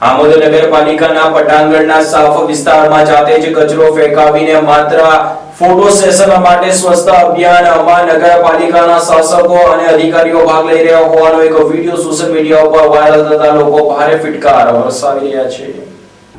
આમોદ નગરપાલિકાના પટાંગણના સાફ વિસ્તારમાં જાતે જ કચરો ફેંકાવીને માત્ર ફોટો સેશન માટે સ્વચ્છતા અભિયાનમાં નગરપાલિકાના શાસકો અને અધિકારીઓ ભાગ લઈ રહ્યા હોવાનો એક વીડિયો સોશિયલ મીડિયા ઉપર વાયરલ થતા લોકો ભારે ફિટકાર વરસાવી રહ્યા છે.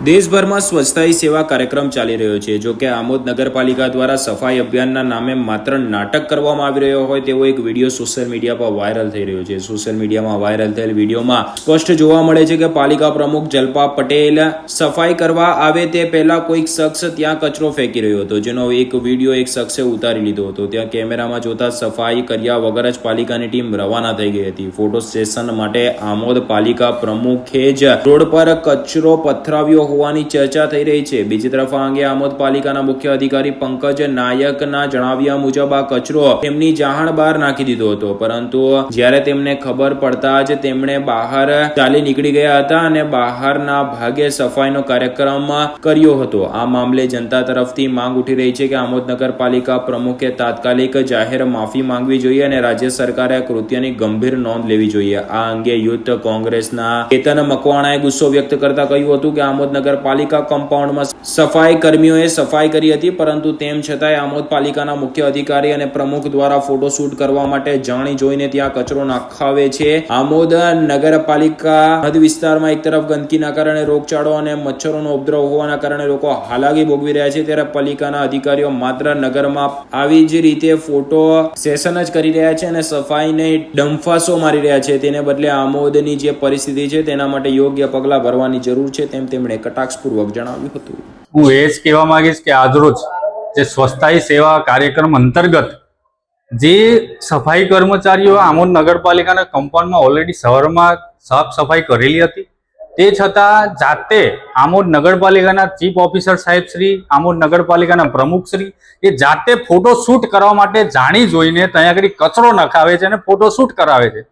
દેશભરમાં સ્વચ્છતા સેવા કાર્યક્રમ ચાલી રહ્યો છે. જો કે આમોદ નગરપાલિકા દ્વારા સફાઈ અભિયાનના નામે માત્ર નાટક કરવામાં આવી રહ્યો હોય તેવો એક વીડિયો સોશિયલ મીડિયા પર વાયરલ થઈ રહ્યો છે. સોશિયલ મીડિયામાં વાયરલ થયેલ વિડીયોમાં સ્પષ્ટ જોવા મળે છે કે પાલિકા પ્રમુખ જલપા પટેલ સફાઈ કરવા આવે તે પહેલા કોઈક શખ્સ ત્યાં કચરો ફેંકી રહ્યો હતો. જેનો એક વીડિયો એક શખ્સે ઉતારી લીધો હતો. ત્યાં કેમેરામાં જોતા સફાઈ કર્યા વગર જ પાલિકાની ટીમ રવાના થઈ ગઈ હતી. ફોટો સેશન માટે આમોદ પાલિકા પ્રમુખે જ રોડ પર કચરો પથરાવ્યો હોવાની ચર્ચા થઈ રહી છે. બીજી તરફ આ અંગે આમોદ પાલિકાના મુખ્ય અધિકારી પંકજ નાયકના જણાવ્યા મુજબ આ કચરો તેમની જાણ બહાર નાખી દીધો હતો. પરંતુ જ્યારે તેમને ખબર પડતા જ તેમણે બહાર ચાલી નીકળી ગયા હતા અને બહારના ભાગે સફાઈનો કાર્યક્રમ કર્યો હતો. આ મામલે જનતા તરફથી માંગ ઉઠી રહી છે કે આમોદ નગરપાલિકા પ્રમુખે તાત્કાલિક જાહેર માફી માંગવી જોઈએ અને રાજ્ય સરકારે કૃત્યની ગંભીર નોંધ લેવી જોઈએ. આ અંગે યુથ કોંગ્રેસના કેતન મકવાણાએ ગુસ્સો વ્યક્ત કરતા કહ્યું હતું કે આમોદ નગરપાલિકા કમ્પાઉન્ડમાં સફાઈ કર્મીઓએ સફાઈ કરી હતી, પરંતુ તેમ છતાંય આમોદ પાલિકાના મુખ્ય અધિકારી અને પ્રમુખ દ્વારા ફોટોશૂટ કરવા માટે જાણી જોઈને ત્યાં કચરો નાખાવે છે. આમોદ નગરપાલિકા હદ વિસ્તારમાં એક તરફ ગંદકીના કારણે રોગચાળો અને મચ્છરોનો ઉપદ્રવ હોવાના કારણે લોકો હાલાકી ભોગવી રહ્યા છે, ત્યારે પાલિકાના અધિકારીઓ માત્ર નગરમાં આવી જ રીતે ફોટો સેશન જ કરી રહ્યા છે અને સફાઈને ડંફાસો મારી રહ્યા છે. તેને બદલે આમોદની જે પરિસ્થિતિ છે, તેના માટે યોગ્ય પગલાં ભરવાની જરૂર છે, તેમ તેમણે કટાક્ષપૂર્વક જણાવ્યું હતું. હું એ જ કહેવા માંગીશ કે આજરોજ જે સ્વચ્છતાઈ સેવા કાર્યક્રમ અંતર્ગત જે સફાઈ કર્મચારીઓ આમોદ નગરપાલિકાના કમ્પાઉન્ડમાં ઓલરેડી શહેરમાં સાફ સફાઈ કરેલી હતી. તે છતાં જાતે આમોદ નગરપાલિકાના ચીફ ઓફિસર સાહેબ શ્રી, આમોદ નગરપાલિકાના પ્રમુખ શ્રી એ જાતે ફોટો શૂટ કરવા માટે જાણી જોઈને ત્યાં આગળ કચરો નખાવે છે અને ફોટો શૂટ કરાવે છે.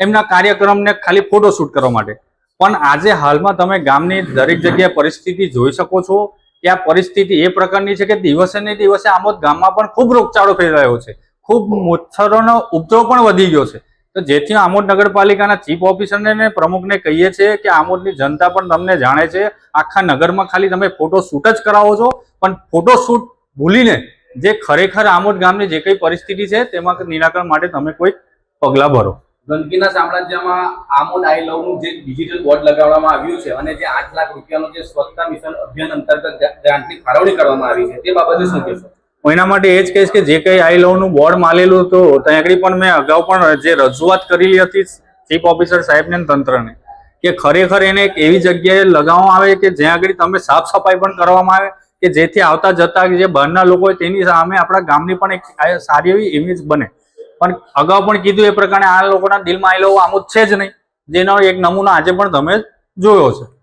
એમના કાર્યક્રમને ખાલી ફોટો શૂટ કરવા માટે. પણ આજે હાલમાં તમે ગામની દરેક જગ્યાએ પરિસ્થિતિ જોઈ શકો છો કે આ પરિસ્થિતિ એ પ્રકારની છે કે દિવસે ને દિવસે આમોદ ગામમાં પણ ખૂબ રોગચાળો ફેલાયો છે. ખૂબ મચ્છરોનો ઉપદ્રવ પણ વધી ગયો છે. તો જેથી આમોદ નગરપાલિકાના ચીફ ઓફિસરને ને પ્રમુખને કહીએ છીએ કે આમોદની જનતા પણ તમને જાણે છે, આખા નગરમાં ખાલી તમે ફોટોશૂટ જ કરાવો છો, પણ ફોટોશૂટ ભૂલીને જે ખરેખર આમોદ ગામની જે કઈ પરિસ્થિતિ છે, તેમાં નિરાકરણ માટે તમે કોઈ પગલાં ભરો. ગંદકીના સામ્રાજ્યમાં આમોદ આઈ લવનું જે ડિજિટલ બોર્ડ લગાવવામાં આવ્યું છે અને જે આઠ લાખ રૂપિયાનું જે સ્વચ્છતા મિશન અભિયાન અંતર્ગત ગ્રાન્ટની ફાળવણી કરવામાં આવી છે, તે બાબતે શું કહેશો? એના માટે એ જ કહીશ કે જે કંઈ આઈ લવનું બોર્ડ માલેલું હતું ત્યાં આગળ પણ મેં અગાઉ પણ જે રજૂઆત કરેલી હતી ચીફ ઓફિસર સાહેબને તંત્રને, કે ખરેખર એને એક એવી જગ્યાએ લગાવવામાં આવે કે જ્યાં આગળ તમે સાફ સફાઈ પણ કરવામાં આવે, કે જેથી આવતા જતા જે બહારના લોકો હોય તેની સામે આપણા ગામની પણ એક સારી એવી ઇમેજ બને. પણ અગાઉ પણ કીધું એ પ્રકારે આ લોકોના દિલમાં આવેલો લવ છે જ નહીં. જેનો એક નમૂનો આજે પણ તમે જોયો છે.